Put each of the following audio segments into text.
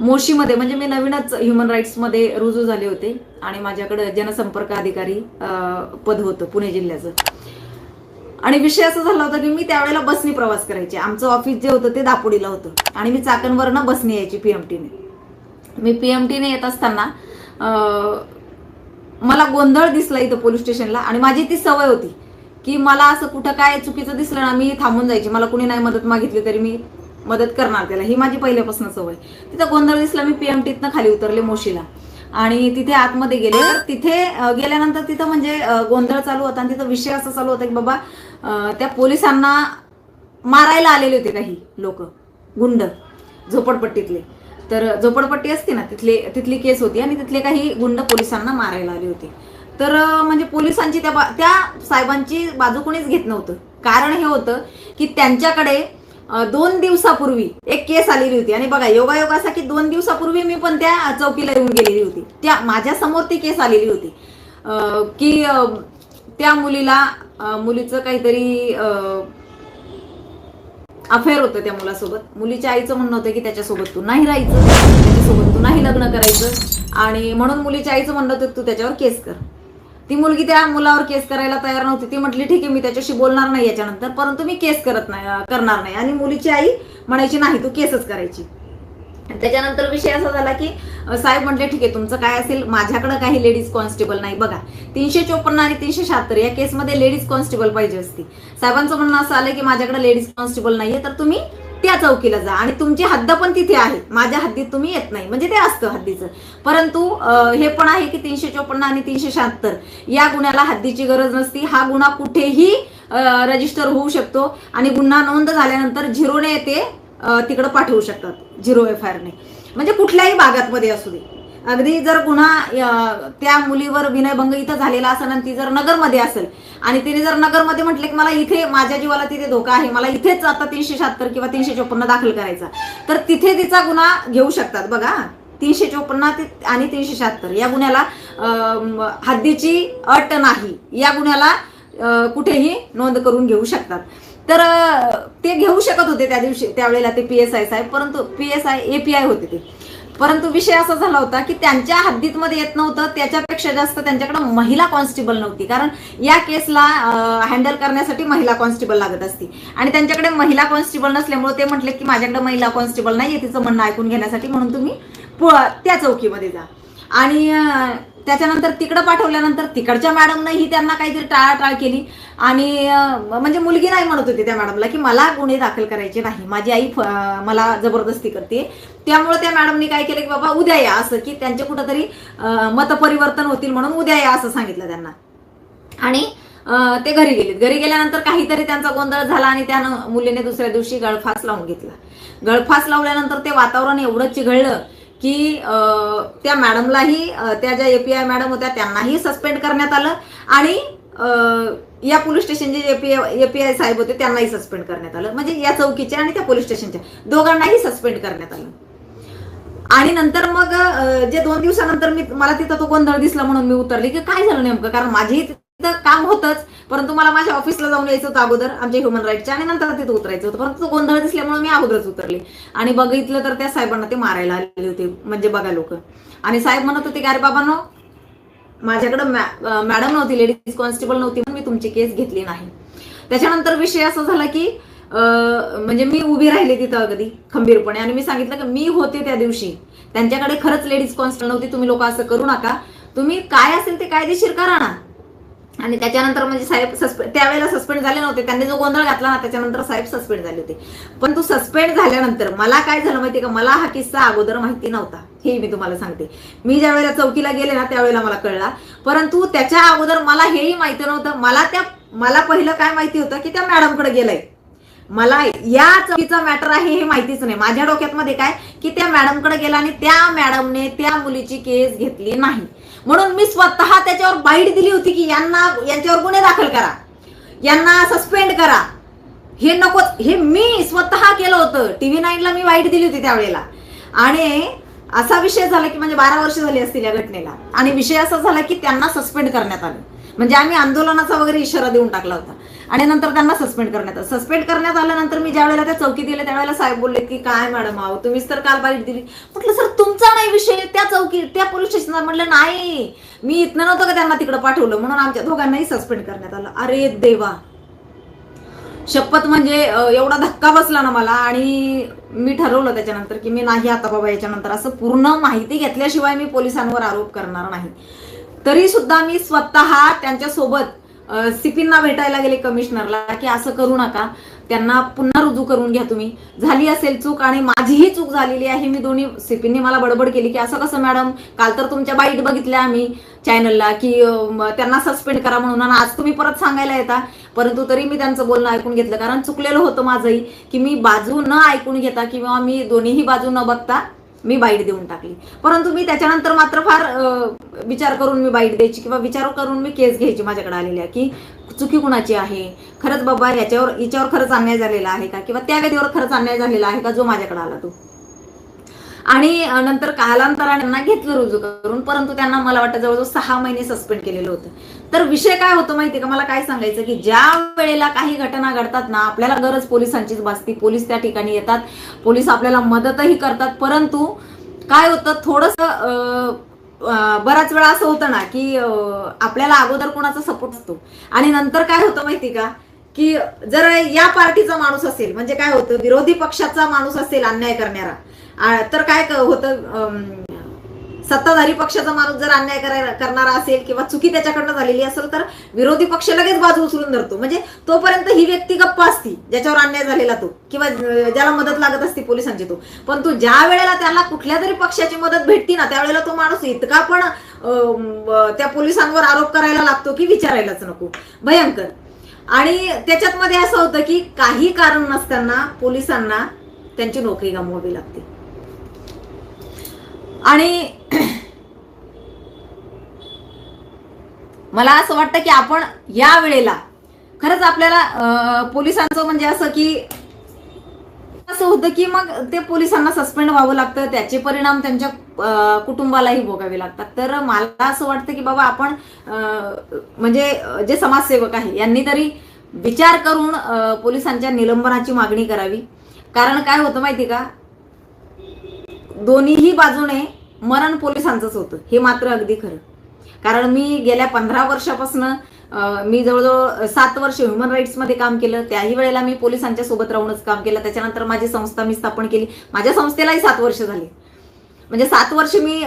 मोशीमध्ये म्हणजे मी नवीनच ह्युमन राईट्समध्ये रुजू झाले होते आणि माझ्याकडे जनसंपर्क अधिकारी पद होतं पुणे जिल्ह्याचं. आणि विषय असा झाला होता की मी त्यावेळेला बसनी प्रवास करायचे. आमचं ऑफिस जे होतं ते दापोडीला होतं. आणि मी चाकणवरनं बसने यायची पीएमटीने मी पीएमटीने येत असताना मला गोंधळ दिसला इथं पोलीस स्टेशनला आणि माझी ती सवय होती की मला असं कुठं काय चुकीचं दिसलं ना मी थांबून जायची. मला कुणी नाही मदत मागितली तरी मी मदत करणार त्याला. ही माझी पहिल्यापासून सवय. तिथं गोंधळ दिसला मी पीएमटीतनं खाली उतरले मोशीला. आणि तिथे आतमध्ये गेले तर तिथे गेल्यानंतर तिथं म्हणजे गोंधळ चालू होता आणि तिथं विषय असा चालू होता की बाबा त्या पोलिसांना मारायला आलेले होते काही लोक गुंड झोपडपट्टीतले. तर झोपडपट्टी असते ना तिथले तिथली केस होती आणि तिथले काही गुंड पोलिसांना मारायला आले होते. तर म्हणजे पोलिसांची त्या बा- त्या साहेबांची बाजू कोणीच घेत नव्हतं. कारण हे होतं की त्यांच्याकडे दोन दिवसापूर्वी एक केस आलेली होती. आणि बघा योगायोग असा की दोन दिवसापूर्वी मी पण त्या चौकीला येऊन गेलेली होती. त्या माझ्यासमोर ती केस आलेली होती. की त्या मुलीला मुलीचं काहीतरी अं, अफेअर होतं त्या मुलासोबत. मुलीच्या आईचं म्हणणं होतं की त्याच्यासोबत तू नाही राहायचं त्याच्यासोबत तू नाही लग्न करायचं आणि म्हणून मुलीच्या आईचं म्हणणं होतं तू त्याच्यावर केस कर. ती मुलगी त्या मुलावर केस करायला तयार नव्हती. ती म्हटली ठीक आहे मी त्याच्याशी बोलणार नाही याच्यानंतर. परंतु मी केस करत नाही करणार नाही. आणि मुलीची आई म्हणायची नाही तू केसच करायची. त्याच्यानंतर विषय असा झाला की साहेब म्हटले ठीक आहे तुमचं काय असेल? माझ्याकडे काही लेडीज कॉन्स्टेबल नाही. बघा तीनशे चोपन्न आणि तीनशे शहात्तर या केसमध्ये लेडीज कॉन्स्टेबल पाहिजे असती. साहेबांचं म्हणणं असं आलं की माझ्याकडे लेडीज कॉन्स्टेबल नाहीये तर तुम्ही त्या चौकीला जा आणि तुमची हद्द पण तिथे आहे. माझ्या हद्दीत तुम्ही येत नाही. म्हणजे ते असतं हद्दीचं. परंतु हे पण आहे की तीनशे चोपन्न आणि तीनशे शहात्तर या गुन्ह्याला हद्दीची गरज नसती. हा गुन्हा कुठेही रजिस्टर होऊ शकतो. आणि गुन्हा नोंद झाल्यानंतर झिरोने येते तिकडं पाठवू शकतात. झिरो एफ आय म्हणजे कुठल्याही भागात मध्ये असू दे. अगदी जर पुन्हा त्या मुलीवर विनयभंग इथं झालेला असेल आणि ती जर नगरमध्ये असेल आणि तिने जर नगरमध्ये म्हटले की मला इथे माझ्या जीवाला तिथे धोका आहे मला इथेच आता तीनशे शहात्तर किंवा तीनशे चोपन्न दाखल करायचा तर तिथे तिचा गुन्हा घेऊ शकतात बघा. तीनशे चोपन्न ते- आणि तीनशे शहात्तर या गुन्ह्याला हद्दीची अट नाही. या गुन्ह्याला कुठेही नोंद करून घेऊ शकतात. तर ते घेऊ शकत होते त्या दिवशी त्यावेळेला ते पी एस आय साहेब परंतु P S I A P I होते ते. परंतु विषय असा झाला होता की त्यांच्या हद्दीत मध्ये येत नव्हतं त्याच्यापेक्षा जास्त त्यांच्याकडे महिला कॉन्स्टेबल नव्हती. कारण या केसला हँडल करण्यासाठी महिला कॉन्स्टेबल लागत असती. आणि त्यांच्याकडे महिला कॉन्स्टेबल नसल्यामुळे ते म्हटले की माझ्याकडे महिला कॉन्स्टेबल नाही तिचं म्हणणं ऐकून घेण्यासाठी म्हणून तुम्ही त्या चौकीमध्ये जा. आणि त्याच्यानंतर तिकडं पाठवल्यानंतर तिकडच्या मॅडमनंही त्यांना काहीतरी टाळाटाळ केली. आणि म्हणजे मुलगी नाही म्हणत होती त्या मॅडमला की मला गुन्हे दाखल करायचे नाही. माझी आई फ- मला जबरदस्ती करते. त्यामुळे त्या मॅडमनी काय केलं की बाबा उद्या या असं की त्यांचे कुठंतरी मतपरिवर्तन होतील म्हणून उद्या या असं सांगितलं त्यांना. आणि ते घरी गेलेत. घरी गेल्यानंतर काहीतरी त्यांचा गोंधळ झाला आणि त्यानं मुलीने दुसऱ्या दिवशी गळफास लावून घेतला. गळफास लावल्यानंतर ते वातावरण एवढं चिघळलं की त्या मॅडमलाही त्या ज्या एपीआय मॅडम होत्या त्यांनाही सस्पेंड करण्यात आलं आणि या पोलीस स्टेशनचे जे एपीआय एपीआय साहेब होते त्यांनाही सस्पेंड करण्यात आलं. म्हणजे या चौकीच्या आणि त्या पोलीस स्टेशनच्या दोघांनाही सस्पेंड करण्यात आलं. आणि नंतर मग जे दोन दिवसानंतर मी मला तिथं तो गोंधळ दिसला म्हणून मी उतरली की काय झालं नेमकं? कारण माझी काम होतच. परंतु मला माझ्या ऑफिसला जाऊन यायचं होतं अगोदर आमच्या ह्युमन राईटच्या आणि नंतर तिथं उतरायचं होतं. परंतु तो गोंधळ दिसल्यामुळे मी अगोदरच उतरले. आणि बघितलं तर त्या साहेबांना ते मारायला आलेले होते म्हणजे बघा लोक. आणि साहेब म्हणत होते की अरे बाबांनो माझ्याकडे मॅडम नव्हती लेडीज कॉन्स्टेबल नव्हती म्हणून मी तुमची केस घेतली नाही. त्याच्यानंतर विषय असा झाला की म्हणजे मी उभी राहिले तिथं अगदी खंबीरपणे. आणि मी सांगितलं की मी होते त्या दिवशी. त्यांच्याकडे खरंच लेडीज कॉन्स्टेबल नव्हती तुम्ही लोक असं करू नका. तुम्ही काय असेल ते कायदेशीर करा ना. आणि त्याच्यानंतर म्हणजे साहेब सस्पेंड त्यावेळेला सस्पेंड झाले नव्हते. त्यांनी जो गोंधळ घातला ना त्याच्यानंतर साहेब सस्पेंड झाले होते. पण तो सस्पेंड झाल्यानंतर मला काय झालं माहिती का? मला हा किस्सा अगोदर माहिती नव्हता. हे मी तुम्हाला सांगते. मी ज्या वेळेला चौकीला गेले ना त्यावेळेला मला कळला. परंतु त्याच्या अगोदर मला हेही माहिती नव्हतं. मला त्या मला पहिलं काय माहिती होतं की त्या मॅडमकडे गेलंय. मला या चौकीचा मॅटर आहे हे माहितीच नाही. माझ्या डोक्यात मध्ये काय? की त्या मॅडमकडे गेला आणि त्या मॅडमने त्या मुलीची केस घेतली नाही. म्हणून मी स्वतः त्याच्यावर बाईट दिली होती की यांना यांच्यावर गुन्हे दाखल करा. यांना सस्पेंड करा. हे नको हे मी स्वतः केलं होतं. टीव्ही नाईनला मी वाईट दिली होती त्यावेळेला. आणि असा विषय झाला की म्हणजे बारा वर्ष झाली असतील या घटनेला. आणि विषय असा झाला की त्यांना सस्पेंड करण्यात आलं. म्हणजे आम्ही आंदोलनाचा वगैरे इशारा देऊन टाकला होता. आणि नंतर त्यांना सस्पेंड करण्यात आलं. सस्पेंड करण्यात आल्यानंतर मी ज्या वेळेला त्या चौकीत गेले त्यावेळेला साहेब बोलले की काय मॅडम आहो तुम्हीच तर काल बाईट दिली. म्हटलं सर तुमचा नाही विषय. त्या चौकी त्या पोलीस स्टेशनला म्हटलं नाही. मी इथनं नव्हतं का त्यांना तिकडे पाठवलं? म्हणून आमच्या दोघांनाही सस्पेंड करण्यात आलं. अरे देवा! शपथ म्हणजे एवढा धक्का बसला ना मला आणि मी ठरवलं त्याच्यानंतर की मी नाही आता बाबा याच्यानंतर असं पूर्ण माहिती घेतल्याशिवाय मी पोलिसांवर आरोप करणार नाही. तरी सुद्धा मी स्वतः त्यांच्यासोबत सिपींना भेटायला गेले कमिशनरला की असं करू नका. त्यांना पुन्हा रुजू करून घ्या तुम्ही. झाली असेल चूक आणि माझीही चूक झालेली आहे. मी दोन्ही सिपींनी मला बडबड केली की असं कसं मॅडम काल तर तुमच्या बाईट बघितल्या आम्ही चॅनलला की त्यांना सस्पेंड करा म्हणून. आणि आज तुम्ही परत सांगायला येता. परंतु तरी मी त्यांचं बोलणं ऐकून घेतलं. कारण चुकलेलं होतं माझंही की मी बाजू न ऐकून घेता किंवा मी दोन्हीही बाजू न बघता मी बाईट देऊन टाकली. परंतु मी त्याच्यानंतर मात्र फार विचार करून मी बाईट द्यायची किंवा विचार करून मी केस घ्यायची माझ्याकडे आलेल्या की चुकी कुणाची आहे? खरंच बाबा याच्यावर याच्यावर खरंच अन्याय झालेला आहे का? किंवा त्या व्यक्तीवर खरंच अन्याय झालेला आहे का जो माझ्याकडे आला तो? आणि नंतर कालांतराने त्यांना घेतलं रुजू करून परंतु त्यांना मला वाटतं जवळजवळ सहा महिने सस्पेंड केलेलं होतं. तर विषय काय होतो माहितीये का? मला काय सांगायचं की ज्या वेळेला काही घटना घडतात ना आपल्याला गरज पोलिसांचीच भासती. पोलीस त्या ठिकाणी येतात. पोलीस आपल्याला मदतही करतात. परंतु काय होतं? थोडस बराच वेळा असं होतं ना की आपल्याला अगोदर कोणाचा सपोर्ट असतो. आणि नंतर काय होतं माहिती का? की जर या पार्टीचा माणूस असेल म्हणजे काय होतं विरोधी पक्षाचा माणूस असेल अन्याय करणारा तर काय होतं सत्ताधारी पक्षाचा माणूस जर अन्याय करणारा असेल किंवा चुकी त्याच्याकडनं झालेली असेल तर विरोधी पक्ष लगेच बाजू उचलून धरतो. म्हणजे तोपर्यंत ही व्यक्ती गप्प असती ज्याच्यावर अन्याय झालेला तो किंवा ज्याला मदत लागत असती पोलिसांची तो. पण तो ज्या वेळेला त्याला कुठल्या तरी पक्षाची मदत भेटती ना त्यावेळेला तो माणूस इतका पण त्या पोलिसांवर आरोप करायला लागतो की विचारायलाच नको. भयंकर. आणि त्याच्यात मध्ये असं होतं की काही कारण नसताना पोलिसांना त्यांची नोकरी गमवावी लागते. आणि मला असं वाटतं की आपण या वेळेला खरंच आपल्याला पोलिसांचं म्हणजे असं की असं होतं की मग ते पोलिसांना सस्पेंड व्हावं लागतं त्याचे परिणाम त्यांच्या कुटुंबालाही भोगावे लागतात. तर मला असं वाटतं की बाबा आपण म्हणजे जे समाजसेवक आहे यांनी तरी विचार करून पोलिसांच्या निलंबनाची मागणी करावी. कारण काय होतं माहिती का? दोन्हीही बाजूने मरण पोलिसांचंच होतं. हे मात्र अगदी खरं. कारण मी गेल्या पंधरा वर्षापासून मी जवळजवळ सात वर्ष ह्युमन राईट्समध्ये काम केलं. त्याही वेळेला मी पोलिसांच्या सोबत राहूनच काम केलं. त्याच्यानंतर माझी संस्था मी स्थापन केली. माझ्या संस्थेलाही सात वर्ष झाली. म्हणजे सात वर्ष मी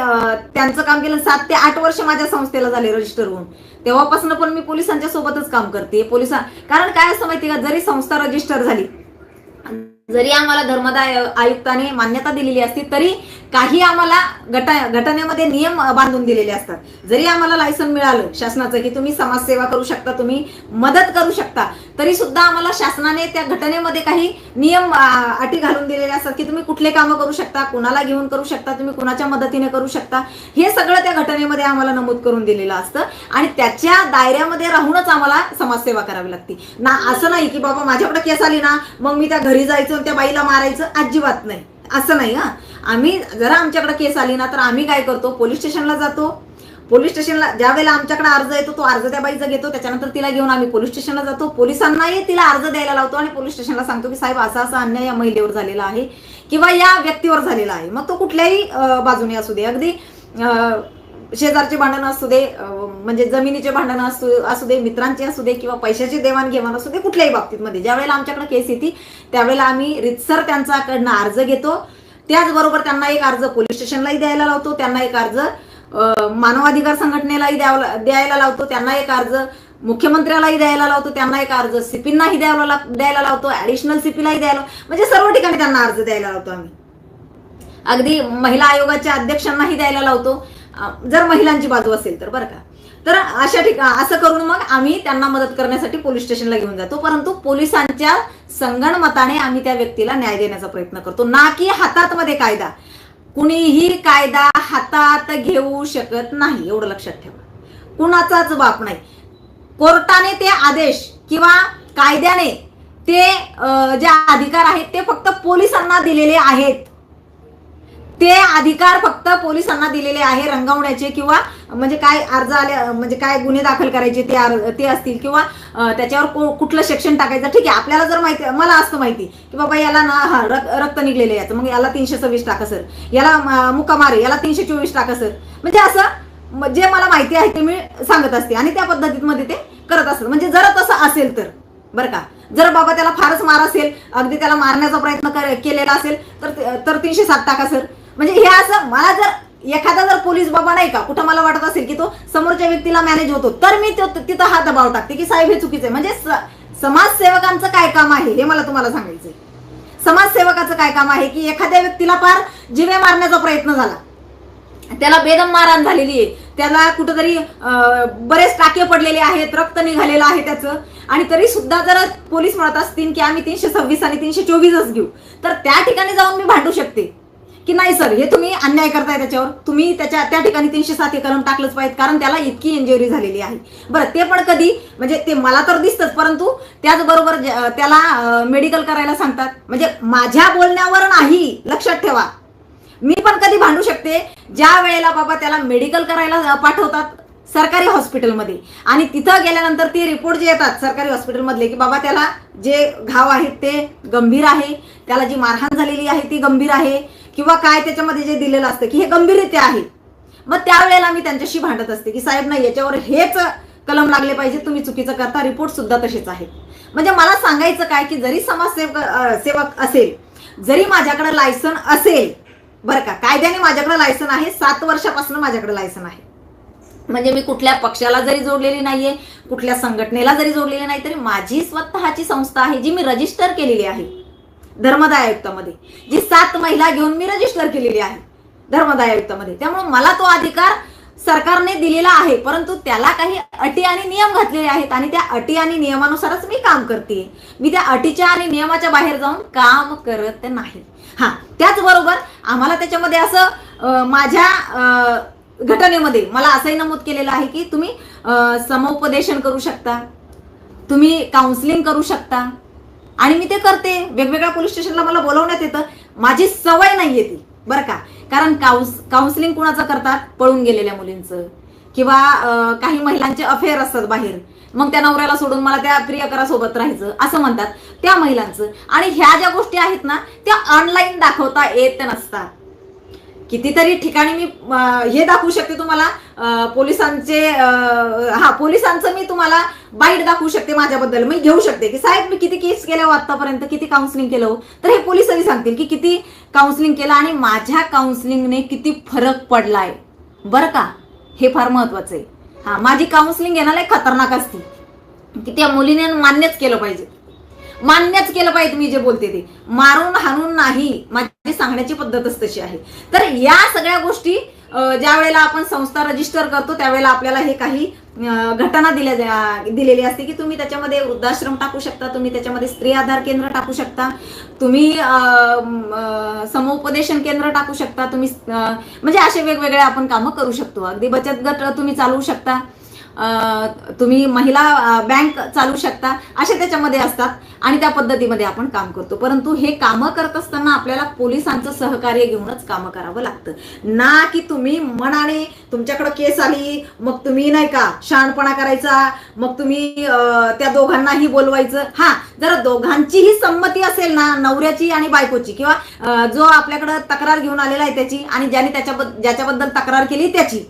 त्यांचं काम केलं. सात ते आठ वर्ष माझ्या संस्थेला झाले रजिस्टर होऊन. तेव्हापासून पण मी पोलिसांच्या सोबतच काम करते. पोलिसां कारण काय असतं माहिती का? जरी संस्था रजिस्टर झाली जरी आम्हाला धर्मदाय आयुक्ताने मान्यता दिलेली असती तरी काही आम्हाला गट घटनेमध्ये नियम बांधून दिलेले असतात. जरी आम्हाला लायसन मिळालं शासनाचं की तुम्ही समाजसेवा करू शकता तुम्ही मदत करू शकता तरी सुद्धा आम्हाला शासनाने त्या घटनेमध्ये काही नियम अटी घालून दिलेले असतात की तुम्ही कुठले कामं करू शकता कुणाला घेऊन करू शकता तुम्ही कुणाच्या मदतीने करू शकता हे सगळं त्या घटनेमध्ये आम्हाला नमूद करून दिलेलं असतं. आणि त्याच्या दायऱ्यामध्ये राहूनच आम्हाला समाजसेवा करावी लागते. ना असं नाही की बाबा माझ्याकडे केस आली ना मग मी त्या घरी जायचं आणि त्या बाईला मारायचं अजिबात नाही. असं नाही हा. आम्ही जरा आमच्याकडे केस आली ना तर आम्ही काय करतो? पोलीस स्टेशनला जातो. पोलीस स्टेशनला ज्या वेळेला आमच्याकडे अर्ज येतो तो अर्ज त्या बाईचा घेतो. त्याच्यानंतर तिला घेऊन आम्ही पोलीस स्टेशनला जातो. पोलिसांनाही तिला अर्ज द्यायला लावतो आणि पोलीस स्टेशनला सांगतो की साहेब असा असा अन्याय या महिलेवर झालेला आहे किंवा या व्यक्तीवर झालेला आहे. मग तो कुठल्याही बाजूने असू दे. अगदी शेजारचे भांडण असू दे म्हणजे जमिनीचे भांडण असू असू दे मित्रांचे असू दे किंवा पैशाची देवाणघेवाण असू दे कुठल्याही बाबतीत मध्ये. ज्या वेळेला आमच्याकडे केस येते त्यावेळेला आम्ही रितसर त्यांच्याकडनं अर्ज घेतो. त्याचबरोबर त्यांना एक अर्ज पोलीस स्टेशनलाही द्यायला लावतो त्यांना एक अर्ज मानवाधिकार संघटनेलाही द्यावा द्यायला लावतो त्यांना एक अर्ज मुख्यमंत्र्यालाही द्यायला लावतो त्यांना एक अर्ज सीपींनाही द्यायला द्यायला लावतो ऍडिशनल सीपीलाही द्यायला म्हणजे सर्व ठिकाणी त्यांना अर्ज द्यायला लावतो आम्ही. अगदी महिला आयोगाच्या अध्यक्षांनाही द्यायला लावतो. जर महिलांची बाजू असेल तर बरं का? तर अशा ठिकाण असं करून मग आम्ही त्यांना मदत करण्यासाठी पोलीस स्टेशनला घेऊन जातो. परंतु पोलिसांच्या संगणमताने आम्ही त्या व्यक्तीला न्याय देण्याचा प्रयत्न करतो. ना की हातात मध्ये कायदा. कुणीही कायदा हातात घेऊ शकत नाही एवढं लक्षात ठेवा. कुणाचाच बाप नाही. कोर्टाने ते आदेश किंवा कायद्याने ते जे अधिकार आहेत ते फक्त पोलिसांना दिलेले आहेत. ते अधिकार फक्त पोलिसांना दिलेले आहे रंगवण्याचे किंवा म्हणजे काय अर्ज आले म्हणजे काय गुन्हे दाखल करायचे ते अर्ज ते असतील किंवा त्याच्यावर कुठलं सेक्शन टाकायचं ठीक आहे आपल्याला जर माहिती मला असतं माहिती की बाबा याला ना हा रक- रक्त निघलेले याचं मग याला तीनशे सव्वीस टाका सर. याला मुकामारे याला तीनशे चोवीस टाका सर. म्हणजे असं जे मला माहिती आहे ते मी सांगत असते आणि त्या पद्धतीमध्ये ते करत असतात. म्हणजे जर तसं असेल तर बरं का. जर बाबा त्याला फारच मार असेल अगदी त्याला मारण्याचा प्रयत्न केलेला असेल तर तर तीनशे सात टाका सर. म्हणजे हे असं मला जर एखादा जर पोलीस बाबा नाही का कुठं मला वाटत असेल की तो समोरच्या व्यक्तीला मॅनेज होतो तर मी तो तिथं हा दबाव टाकते की साहेब हे चुकीचं आहे. म्हणजे समाजसेवकांचं काय काम आहे हे मला तुम्हाला सांगायचंय समाजसेवकाचं काय काम आहे की एखाद्या व्यक्तीला फार जिवे मारण्याचा प्रयत्न झाला. त्याला बेदम मारहाण झालेली आहे. त्याला कुठंतरी बरेच टाके पडलेले आहेत रक्त निघालेलं आहे त्याचं. आणि तरी सुद्धा जर पोलीस म्हणत असतील की आम्ही तीनशे सव्वीस आणि तीनशे चोवीसच घेऊ तर त्या ठिकाणी जाऊन मी भांडू शकते. की नाही सर हे तुम्ही अन्याय करताय त्याच्यावर. तुम्ही त्याच्या त्या ठिकाणी तीनशे सात हे कलम टाकलंच पाहिजे कारण त्याला इतकी इंजुरी झालेली आहे. बरं ते पण कधी म्हणजे ते मला तर दिसतंच परंतु त्याचबरोबर त्याला मेडिकल करायला सांगतात. म्हणजे माझ्या बोलण्यावर नाही लक्षात ठेवा. मी पण कधी भांडू शकते ज्या वेळेला बाबा त्याला मेडिकल करायला पाठवतात सरकारी हॉस्पिटलमध्ये. आणि तिथं गेल्यानंतर ते रिपोर्ट जे येतात सरकारी हॉस्पिटलमधले की बाबा त्याला जे घाव आहेत ते गंभीर आहे. त्याला जी मारहाण झालेली आहे ती गंभीर आहे. किंवा काय त्याच्यामध्ये जे दिलेलं असतं की हे गंभीररित्या आहे. मग त्यावेळेला मी त्यांच्याशी भांडत असते की साहेब नाही याच्यावर हेच कलम लागले पाहिजे तुम्ही चुकीचं करता रिपोर्ट सुद्धा तसेच आहेत. म्हणजे मला सांगायचं काय की जरी समाजसेवक सेवक असेल जरी माझ्याकडे लायसन असेल बरं का कायद्याने माझ्याकडे लायसन आहे सात वर्षापासून माझ्याकडे लायसन आहे. म्हणजे मी कुठल्या पक्षाला जरी जोडलेली नाहीये कुठल्या संघटनेला जरी जोडलेली नाही तरी माझी स्वतःची संस्था आहे जी मी रजिस्टर केलेली आहे. धर्मदाय आयुक्तामध्ये जी सात महिला घेऊन मी रजिस्टर केलेली आहे धर्मदाय आयुक्तामध्ये त्यामुळे मला तो अधिकार सरकारने दिलेला आहे परंतु त्याला काही अटी आणि नियम घातलेले आहेत आणि त्या अटी आणि नियमानुसारच मी काम करते मी त्या अटीच्या आणि नियमाच्या बाहेर जाऊन काम करत नाही. हा त्याचबरोबर आम्हाला त्याच्यामध्ये असं माझ्या घटनेमध्ये मला असंही नमूद केलेलं आहे की तुम्ही समुपदेशन करू शकता तुम्ही काउन्सिलिंग करू शकता आणि मी ते करते. वेगवेगळ्या पोलीस स्टेशनला मला बोलवण्यात येतं. माझी सवय नाही ती. बरं का? कारण काउन्स काउन्सिलिंग कुणाचं करतात? पळून गेलेल्या मुलींचं. किंवा काही महिलांचे अफेअर असतात बाहेर. मग त्या नवऱ्याला सोडून मला त्या प्रियकरासोबत राहायचं. असं म्हणतात त्या महिलांचं. आणि ह्या ज्या गोष्टी आहेत ना त्या ऑनलाईन दाखवता येत नसतात. कितीतरी ठिकाणी मी हे दाखवू शकते तुम्हाला. पोलिसांचे हा पोलिसांचं मी तुम्हाला बाईट दाखवू शकते माझ्याबद्दल. मी घेऊ शकते की साहेब मी किती केस केल्या हो आतापर्यंत किती काउन्सिलिंग केलं हो? तर हे पोलिसही सांगतील की किती काउन्सिलिंग केलं आणि माझ्या काउन्सिलिंगने किती फरक पडलाय. बरं का? हे फार महत्वाचं आहे. हा माझी काउन्सिलिंग येणार खतरनाक असते. की त्या मुलीने मान्यच केलं पाहिजे. मान्यच केलं पाहिजे मी जे बोलते ते. मारून हाणून नाही. माझी सांगण्याची पद्धतच तशी आहे. तर या सगळ्या गोष्टी ज्या वेळेला आपण संस्था रजिस्टर करतो त्यावेळेला आपल्याला हे काही घटना दिल्या जा- दिलेली असते की तुम्ही त्याच्यामध्ये वृद्धाश्रम टाकू शकता तुम्ही त्याच्यामध्ये स्त्री आधार केंद्र टाकू शकता तुम्ही समुपदेशन केंद्र टाकू शकता तुम्ही म्हणजे असे वेगवेगळे आपण कामं करू शकतो. अगदी बचत गट तुम्ही चालवू शकता. तुम्ही महिला बँक चालू शकता असे त्याच्यामध्ये असतात. आणि त्या पद्धतीमध्ये आपण काम करतो. परंतु हे कामं करत असताना आपल्याला पोलिसांचं सहकार्य घेऊनच कामं करावं लागतं. ना की तुम्ही मनाने तुमच्याकडे केस आली मग तुम्ही नाही का शहाणपणा करायचा मग तुम्ही त्या दोघांनाही बोलवायचं. हा जर दोघांचीही संमती असेल ना नवऱ्याची आणि बायकोची किंवा जो आपल्याकडं तक्रार घेऊन आलेला आहे त्याची आणि ज्याने त्याच्याबद्दल ज्याच्याबद्दल तक्रार केली त्याची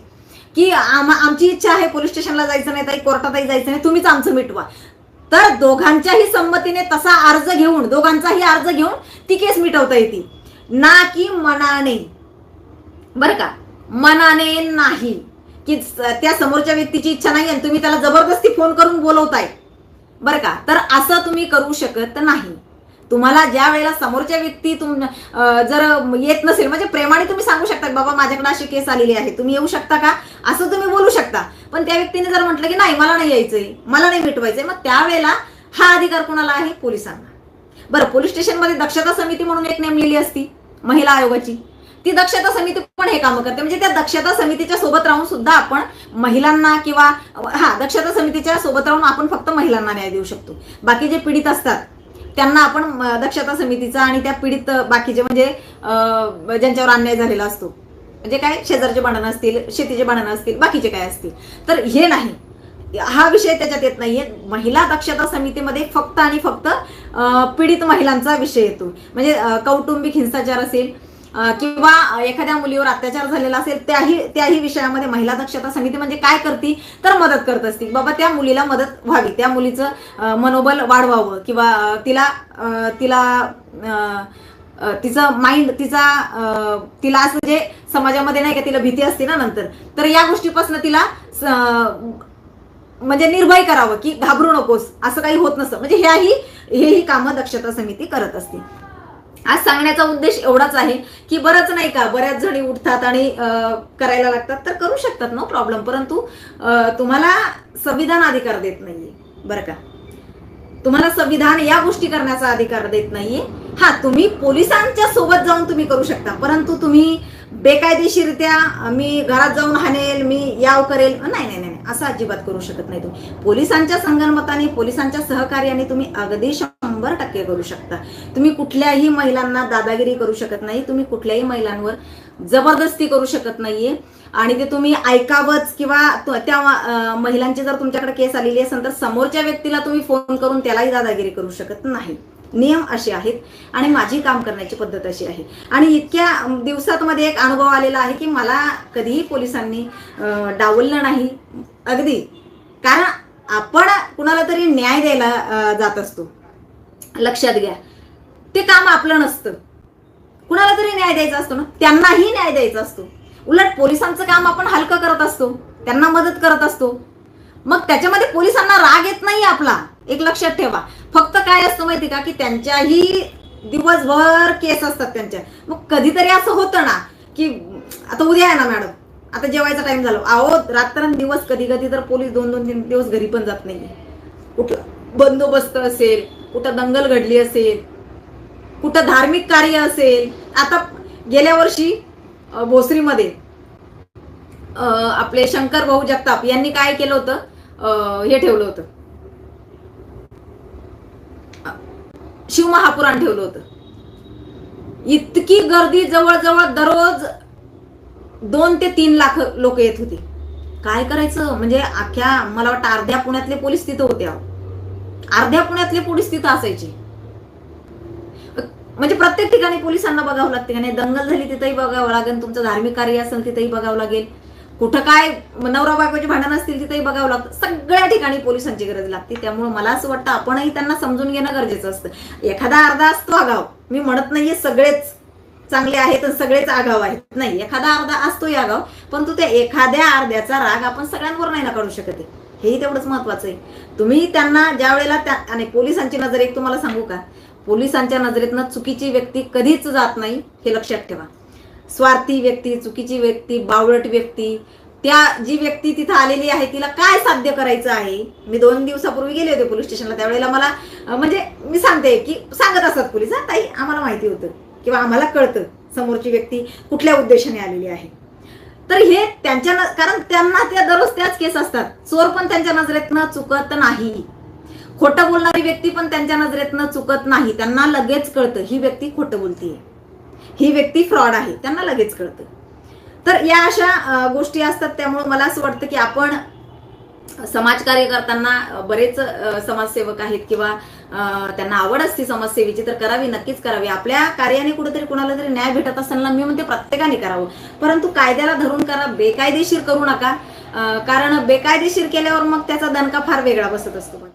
की आम आमची इच्छा आहे पोलीस स्टेशनला जायचं नाही ताई कोर्टातही जायचं नाही तुम्हीच आमचं मिटवा. तर दोघांच्याही संमतीने तसा अर्ज घेऊन दोघांचाही अर्ज घेऊन ती केस मिटवता येते. ना की मनाने. बरं का? मनाने नाही. की स- त्या समोरच्या व्यक्तीची इच्छा नाही आणि तुम्ही त्याला जबरदस्ती फोन करून बोलवताय. बरं का? तर असं तुम्ही करू शकत नाही. तुम्हाला ज्या वेळेला समोरच्या व्यक्ती तुम जर येत नसेल म्हणजे प्रेमाने तुम्ही सांगू शकता बाबा माझ्याकडे अशी केस आलेली आहे तुम्ही येऊ शकता का? असं तुम्ही बोलू शकता. पण त्या व्यक्तीने जर म्हटलं की नाही मला नाही यायचंय मला नाही भेटवायचंय मग त्यावेळेला हा अधिकार कोणाला आहे? पोलिसांना. बरं पोलीस स्टेशनमध्ये दक्षता समिती म्हणून एक नेमलेली असती महिला आयोगाची. ती दक्षता समिती पण हे कामं करते. म्हणजे त्या दक्षता समितीच्या सोबत राहून सुद्धा आपण महिलांना किंवा हा दक्षता समितीच्या सोबत राहून आपण फक्त महिलांना न्याय देऊ शकतो. बाकी जे पीडित असतात त्यांना आपण दक्षता समितीचा आणि त्या पीडित बाकीचे म्हणजे ज्यांच्यावर अन्याय झालेला असतो. म्हणजे काय? शेजारचे भांडणं असतील शेतीचे भांडणं असतील बाकीचे काय असतील. तर हे नाही. हा विषय त्याच्यात येत नाहीये. महिला दक्षता समितीमध्ये फक्त आणि फक्त पीडित महिलांचा विषय येतो. म्हणजे कौटुंबिक हिंसाचार असेल किंवा एखाद्या मुलीवर अत्याचार झालेला असेल त्याही त्याही विषयामध्ये महिला दक्षता समिती म्हणजे काय करते तर मदत करत असते. बाबा त्या मुलीला मदत व्हावी. त्या मुलीचं मनोबल वाढवावं किंवा तिला तिला तिचं माइंड तिचा अं, तिला असं जे समाजामध्ये नाही का तिला भीती असते ना नंतर तर या गोष्टीपासून तिला म्हणजे निर्भय करावं की घाबरू नकोस असं काही होत नसतं. म्हणजे ह्याही हेही कामं दक्षता समिती करत असते. आज सांगण्याचा उद्देश एवढाच आहे की बरंच नाही का बऱ्याच जणी उठतात आणि करायला लागतात तर करू शकतात नो प्रॉब्लेम. परंतु तुम्हाला संविधान अधिकार देत नाहीये. बरं का? तुम्हाला संविधान या गोष्टी करण्याचा अधिकार देत नाहीये. हा तुम्ही पोलिसांच्या सोबत जाऊन तुम्ही करू शकता. परंतु तुम्ही बेकायदेशीरित्या मी घरात जाऊन हाणेल मी याव करेल. नाही नाही नाही असं अजिबात करू शकत नाही तुम्ही. पोलिसांच्या संगणमताने पोलिसांच्या सहकार्याने तुम्ही अगदी शंभर टक्के करू शकता. तुम्ही कुठल्याही महिलांना दादागिरी करू शकत नाही. तुम्ही कुठल्याही महिलांवर जबरदस्ती करू शकत नाहीये. आणि ते तुम्ही ऐकावंच किंवा त्या महिलांची जर तुमच्याकडे केस आलेली असेल तर समोरच्या व्यक्तीला तुम्ही फोन करून त्यालाही दादागिरी करू शकत नाही. नियम असे आहेत आणि माझी काम करण्याची पद्धत अशी आहे. आणि इतक्या दिवसात मध्ये एक अनुभव आलेला आहे की मला कधीही पोलिसांनी डावललं नाही. अगदी. कारण आपण कुणाला तरी न्याय द्यायला जात असतो. लक्षात घ्या. ते काम आपलं नसतं. कुणाला तरी न्याय द्यायचा असतो ना? त्यांनाही न्याय द्यायचा असतो. उलट पोलिसांचं काम आपण हलकं करत असतो. त्यांना मदत करत असतो. मग त्याच्यामध्ये पोलिसांना राग येत नाही आपला. एक लक्षात ठेवा. फक्त काय असतं माहिती का की त्यांच्याही दिवसभर केस असतात त्यांच्या मग कधीतरी असं होतं ना की आता उद्या आहे ना मॅडम आता जेवायचा टाइम झाला. अहो रात्रंदिवस कधी कधी तर पोलीस दोन दोन तीन दिवस घरी पण जात नाही कुठं बंदोबस्त असेल कुठं दंगल घडली असेल कुठं धार्मिक कार्य असेल. आता गेल्या वर्षी भोसरीमध्ये आपले शंकर भाऊ जगताप यांनी काय केलं होतं? हे ठेवलं होतं. शिवमहापुराण ठेवलं होतं. इतकी गर्दी जवळजवळ दररोज दोन ते तीन लाख लोक येत होते. काय करायचं? म्हणजे अख्ख्या मला वाटतं अर्ध्या पुण्यातले पोलीस तिथं होते अर्ध्या पुण्यातले पोलीस तिथं असायचे. म्हणजे प्रत्येक ठिकाणी पोलिसांना बघावं लागते आणि दंगल झाली तिथंही बघावं लागेल तुमचं धार्मिक कार्य असेल तिथंही बघावं लागेल. कुठं काय नवरा बायकोची भांडण असतील तिथेही बघावं लागतं. सगळ्या ठिकाणी पोलिसांची गरज लागते. त्यामुळे मला असं वाटतं आपणही त्यांना समजून घेणं गरजेचं असतं. एखादा अर्धा असतो आगाव मी म्हणत नाहीये सगळेच चांगले आहेत सगळेच आगाव आहेत. नाही एखादा अर्धा असतो आगाव तू त्या एखाद्या अर्ध्याचा राग आपण सगळ्यांवर नाही ना काढू शकत आहे. हेही तेवढंच महत्वाचं आहे. तुम्ही त्यांना ज्या वेळेला त्या आणि पोलिसांची नजर एक तुम्हाला सांगू का? पोलिसांच्या नजरेतनं चुकीची व्यक्ती कधीच जात नाही हे लक्षात ठेवा. स्वार्थी व्यक्ती चुकीची व्यक्ती बावळट व्यक्ती त्या जी व्यक्ती तिथं आलेली आहे तिला काय साध्य करायचं आहे? मी दोन दिवसापूर्वी गेले होते पोलीस स्टेशनला त्यावेळेला मला म्हणजे मी सांगते की सांगत असतात पोलीस हा ताई आम्हाला माहिती होतं किंवा आम्हाला कळतं समोरची व्यक्ती कुठल्या उद्देशाने आलेली आहे. तर हे त्यांच्या कारण त्यांना त्या दररोज त्याच केस असतात. चोर पण त्यांच्या नजरेतनं चुकत नाही. खोटं बोलणारी व्यक्ती पण त्यांच्या नजरेतनं चुकत नाही. त्यांना लगेच कळतं ही व्यक्ती खोटं बोलतीये. ही व्यक्ती फ्रॉड आहे. त्यांना लगेच कळतं. तर या अशा गोष्टी असतात. त्यामुळे मला असं वाटतं की आपण समाजकार्य करताना बरेच समाजसेवक आहेत किंवा त्यांना आवड असते समाजसेवेची तर करावी नक्कीच करावी. आपल्या कार्याने कुठेतरी कुणाला तरी न्याय भेटत असताना मी म्हणते प्रत्येकाने करावं. परंतु कायद्याला धरून करा बेकायदेशीर करू नका. कारण बेकायदेशीर केल्यावर मग त्याचा दणका फार वेगळा बसत असतो.